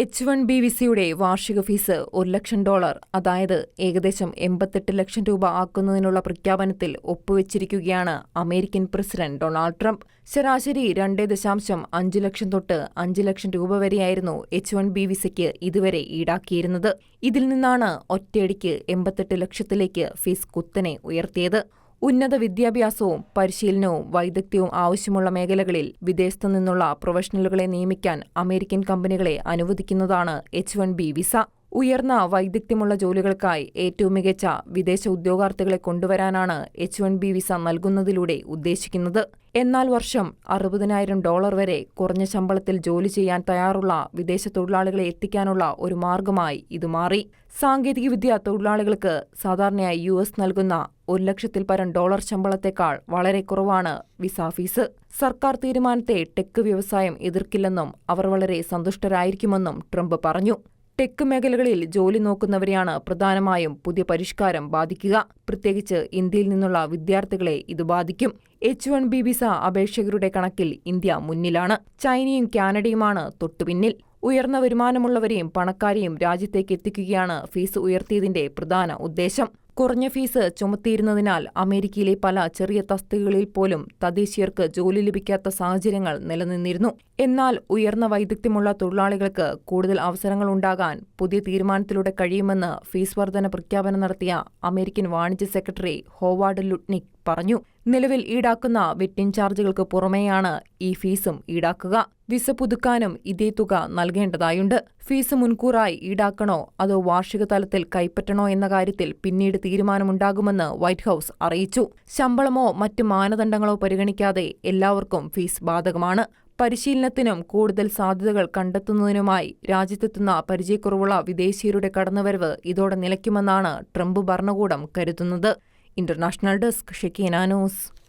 H one B വിസയുടെ വാർഷിക fees ഒരു ലക്ഷം ഡോളർ അതായത് ഏകദേശം എൺപത്തെട്ട് ലക്ഷം രൂപ ആക്കുന്നതിനുള്ള പ്രഖ്യാപനത്തിൽ ഒപ്പുവെച്ചിരിക്കുകയാണ് അമേരിക്കൻ പ്രസിഡന്റ് ഡൊണാൾഡ് ട്രംപ്. ശരാശരി രണ്ട് ദശാംശം അഞ്ച് ലക്ഷം തൊട്ട് അഞ്ച് ലക്ഷം രൂപ വരെയായിരുന്നു എച്ച് വൺ ബി വിസയ്ക്ക് ഇതുവരെ ഈടാക്കിയിരുന്നത്. ഇതിൽ നിന്നാണ് ഒറ്റയടിക്ക് എൺപത്തെട്ട് ലക്ഷത്തിലേക്ക് ഫീസ് കുത്തനെ ഉയർത്തിയത്. ഉന്നത വിദ്യാഭ്യാസവും പരിശീലനവും വൈദഗ്ധ്യവും ആവശ്യമുള്ള മേഖലകളിൽ വിദേശത്തു നിന്നുള്ള പ്രൊഫഷണലുകളെ നിയമിക്കാൻ അമേരിക്കൻ കമ്പനികളെ അനുവദിക്കുന്നതാണ് എച്ച് വൺ ബി വിസ. ഉയർന്ന വൈദഗ്ധ്യമുള്ള ജോലികൾക്കായി ഏറ്റവും മികച്ച വിദേശ ഉദ്യോഗാർത്ഥികളെ കൊണ്ടുവരാനാണ് എച്ച് വൺ ബി വിസ നൽകുന്നതിലൂടെ ഉദ്ദേശിക്കുന്നത്. എന്നാൽ വർഷം അറുപതിനായിരം ഡോളർ വരെ കുറഞ്ഞ ശമ്പളത്തിൽ ജോലി ചെയ്യാൻ തയ്യാറുള്ള വിദേശ തൊഴിലാളികളെ എത്തിക്കാനുള്ള ഒരു മാർഗമായി ഇത് മാറി. സാങ്കേതികവിദ്യ തൊഴിലാളികൾക്ക് സാധാരണയായി യു എസ് നൽകുന്ന ഒരു ലക്ഷത്തിൽ പരം ഡോളർ ശമ്പളത്തേക്കാൾ വളരെ കുറവാണ് വിസ ഫീസ്. സർക്കാർ തീരുമാനത്തെ ടെക് വ്യവസായം എതിർക്കില്ലെന്നും അവർ വളരെ സന്തുഷ്ടരായിരിക്കുമെന്നും ട്രംപ് പറഞ്ഞു. ടെക് മേഖലകളിൽ ജോലി നോക്കുന്നവരെയാണ് പ്രധാനമായും പുതിയ പരിഷ്കാരം ബാധിക്കുക. പ്രത്യേകിച്ച് ഇന്ത്യയിൽ നിന്നുള്ള വിദ്യാർത്ഥികളെ ഇത് ബാധിക്കും. എച്ച് വൺ ബി വിസ അപേക്ഷകരുടെ കണക്കിൽ ഇന്ത്യ മുന്നിലാണ്. ചൈനയും കാനഡയുമാണ് തൊട്ടുപിന്നിൽ. ഉയർന്ന വരുമാനമുള്ളവരെയും പണക്കാരെയും രാജ്യത്തേക്ക് എത്തിക്കുകയാണ് ഫീസ് ഉയർത്തിയതിന്റെ പ്രധാന ഉദ്ദേശം. കുറഞ്ഞ ഫീസ് ചുമത്തിയിരുന്നതിനാൽ അമേരിക്കയിലെ പല ചെറിയ തസ്തികകളിൽ പോലും തദ്ദേശീയർക്ക് ജോലി ലഭിക്കാത്ത സാഹചര്യങ്ങൾ നിലനിന്നിരുന്നു. എന്നാൽ ഉയർന്ന വൈദഗ്ധ്യമുള്ള തൊഴിലാളികൾക്ക് കൂടുതൽ അവസരങ്ങൾ ഉണ്ടാകാൻ പുതിയ തീരുമാനത്തിലൂടെ കഴിയുമെന്ന് ഫീസ് വർധന പ്രഖ്യാപനം നടത്തിയ അമേരിക്കൻ വാണിജ്യ സെക്രട്ടറി ഹോവാർഡ് ലുട്നിക് പറഞ്ഞു. നിലവിൽ ഈടാക്കുന്ന വെറ്റിൻ ചാർജുകൾക്ക് പുറമെയാണ് ഈ ഫീസും ഈടാക്കുക. വിസ പുതുക്കാനും ഇതേ തുക നൽകേണ്ടതായുണ്ട്. ഫീസ് മുൻകൂറായി ഈടാക്കണോ അതോ വാർഷിക തലത്തിൽ കൈപ്പറ്റണോ എന്ന കാര്യത്തിൽ പിന്നീട് തീരുമാനമുണ്ടാകുമെന്ന് വൈറ്റ് ഹൌസ് അറിയിച്ചു. ശമ്പളമോ മറ്റ് മാനദണ്ഡങ്ങളോ പരിഗണിക്കാതെ എല്ലാവർക്കും ഫീസ് ബാധകമാണ്. പരിശീലനത്തിനും കൂടുതൽ സാധ്യതകൾ കണ്ടെത്തുന്നതിനുമായി രാജ്യത്തെത്തുന്ന പരിചയക്കുറവുള്ള വിദേശീയരുടെ കടന്നുവരവ് ഇതോടെ നിലയ്ക്കുമെന്നാണ് ട്രംപ് ഭരണകൂടം കരുതുന്നത്. International desk Shekinah news